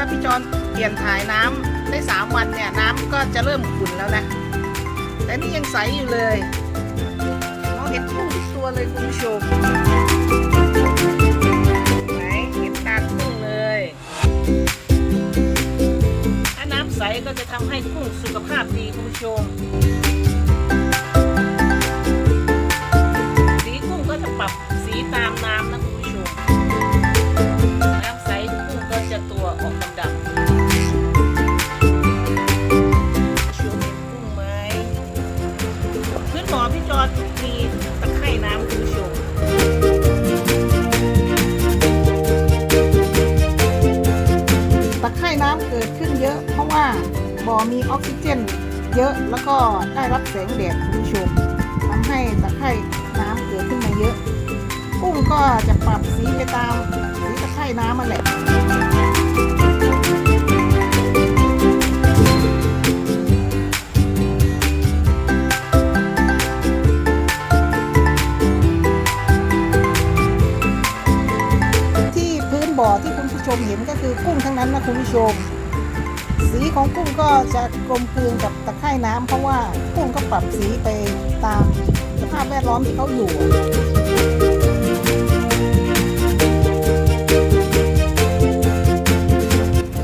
ถ้าพี่จอนเปลี่ยนถ่ายน้ำได้ 3 วันเนี่ยน้ำก็จะเริ่มขุ่นแล้วนะ แต่นี่ยังใสอยู่เลยมองเห็นทุกตัวเลยคุณผู้ชมไหนเห็นตากุ้งเลย ถ้าน้ำใสก็จะทำให้กุ้งสุขภาพดีคุณผู้ชม มีออกซิเจนเยอะแล้วก็ได้รับแสงแดดคุณผู้ชมทำให้ตะไคร่น้ำเกิดขึ้นมาเยอะกุ้งก็จะปรับสีไปตามสีตะไคร่น้ำมันแหละที่พื้นบ่อที่คุณผู้ชมเห็นก็คือกุ้งทั้งนั้นนะคุณผู้ชม สีของกุ้งก็จะกลมกลืนกับตะไคร่น้ำเพราะว่ากุ้งก็ปรับสีไปตามสภาพแวดล้อมที่เขาอยู่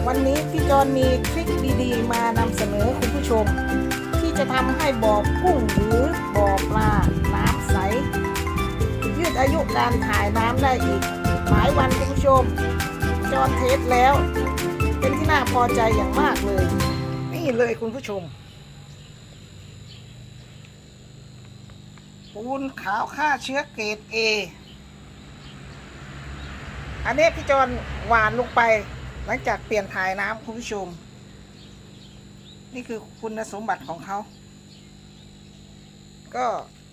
วันนี้พี่จอนมีทริคดีๆ มานำเสนอคุณผู้ชม ที่จะทำให้บ่อกุ้งหรือบ่อปลาน้ำใส ยืดอายุการถ่ายน้ำได้อีกหลายวันคุณผู้ชม จอนเทสแล้ว เป็นที่น่าพอใจอย่างมากเลย นี่เลยคุณผู้ชม ปูนขาวฆ่าเชื้อเกรด A อันนี้พี่จอนหวานลงไป หลังจากเปลี่ยนถ่ายน้ำคุณผู้ชม นี่คือคุณสมบัติของเขา ก็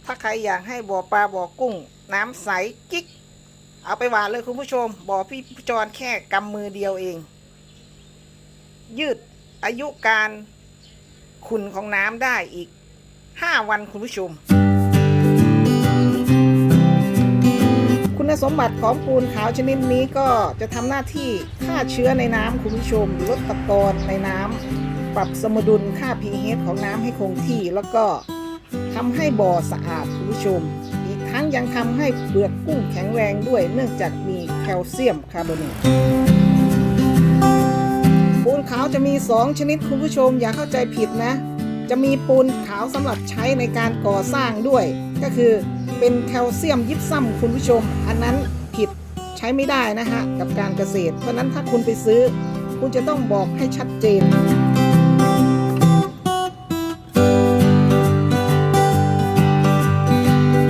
ถ้าใครอยากให้บ่อปลาบ่อกุ้ง น้ำใสกิ๊ก เอาไปหวานเลยคุณผู้ชม บ่อพี่จอนแค่กำมือเดียวเอง ยืดอายุการขุนของน้ำได้อีก 5 วันคุณผู้ชม คุณสมบัติของปูนขาวชนิดนี้ก็จะทำหน้าที่ฆ่าเชื้อในน้ำคุณผู้ชมลดตะกอนในน้ำปรับสมดุลค่า pH ของน้ำให้คงที่แล้วก็ทำให้บ่อสะอาดคุณผู้ชม อีกทั้งยังทำให้เปลือกกุ้งแข็งแรงด้วยเนื่องจากมีแคลเซียมคาร์บอเนต ปูนขาวจะมี 2 ชนิดคุณผู้ชมอย่าเข้าใจผิดนะ จะมีปูนขาวสำหรับใช้ในการก่อสร้างด้วย ก็คือเป็นแคลเซียมยิบซ้ำคุณผู้ชม อันนั้นผิดใช้ไม่ได้นะฮะกับการเกษตร เพราะนั้นถ้าคุณไปซื้อ คุณจะต้องบอกให้ชัดเจน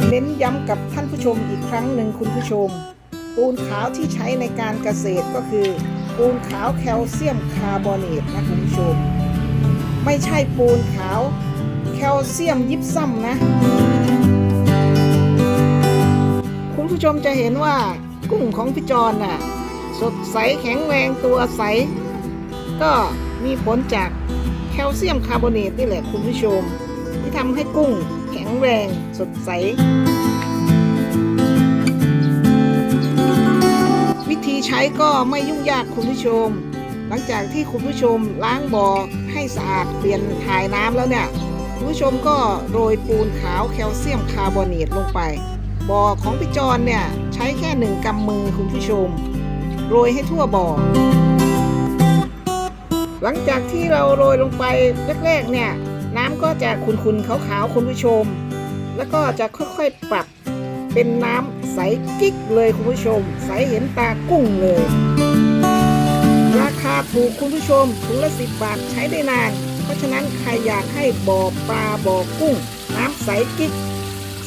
เน้นย้ำกับท่านผู้ชมอีกครั้งหนึ่งคุณผู้ชม ปูนขาวที่ใช้ในการเกษตรก็คือ ปูนขาวแคลเซียมคาร์บอเนตนะคุณผู้ชม ไม่ใช่ปูนขาวแคลเซียมยิบซ้ำนะ คุณผู้ชมจะเห็นว่ากุ้งของพี่จอนน่ะ สดใสแข็งแรงตัวใส ก็มีผลจากแคลเซียมคาร์บอเนตนี่แหละคุณผู้ชม ที่ทำให้กุ้งแข็งแรงสดใส วิธีใช้ก็ไม่ยุ่งยากคุณผู้ชม หลังจากที่คุณผู้ชมล้างบ่อให้สะอาดเปลี่ยนถ่ายน้ำแล้วเนี่ยคุณผู้ชมก็โรยปูนขาวแคลเซียมคาร์บอเนตลงไปบ่อของพี่จอนเนี่ยใช้แค่หนึ่งกำมือคุณผู้ชม โรยให้ทั่วบ่อหลังจากที่เราโรยลงไปแรกๆเนี่ยน้ำก็จะขุนๆขาวๆคุณผู้ชม แล้วก็จะค่อยๆปรับ เป็นน้ำใสกิ๊กเลยคุณผู้ชม ใสเห็นตากุ้งเลย ราคาถูกคุณผู้ชมถุงละสิบบาทใช้ได้นาน เพราะฉะนั้นใครอยากให้บ่อปลาบ่อกุ้ง น้ำใสกิ๊ก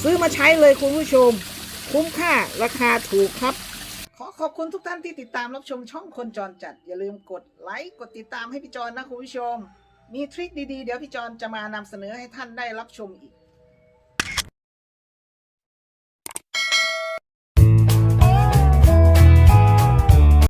ซื้อมาใช้เลยคุณผู้ชม คุ้มค่าราคาถูกครับ ขอขอบคุณทุกท่านที่ติดตามรับชมช่องคนจรจัด อย่าลืมกดไลค์กดติดตามให้พี่จอนนะคุณผู้ชม มีทริคดีๆ เดี๋ยวพี่จอนจะมานำเสนอให้ท่านได้รับชมอีก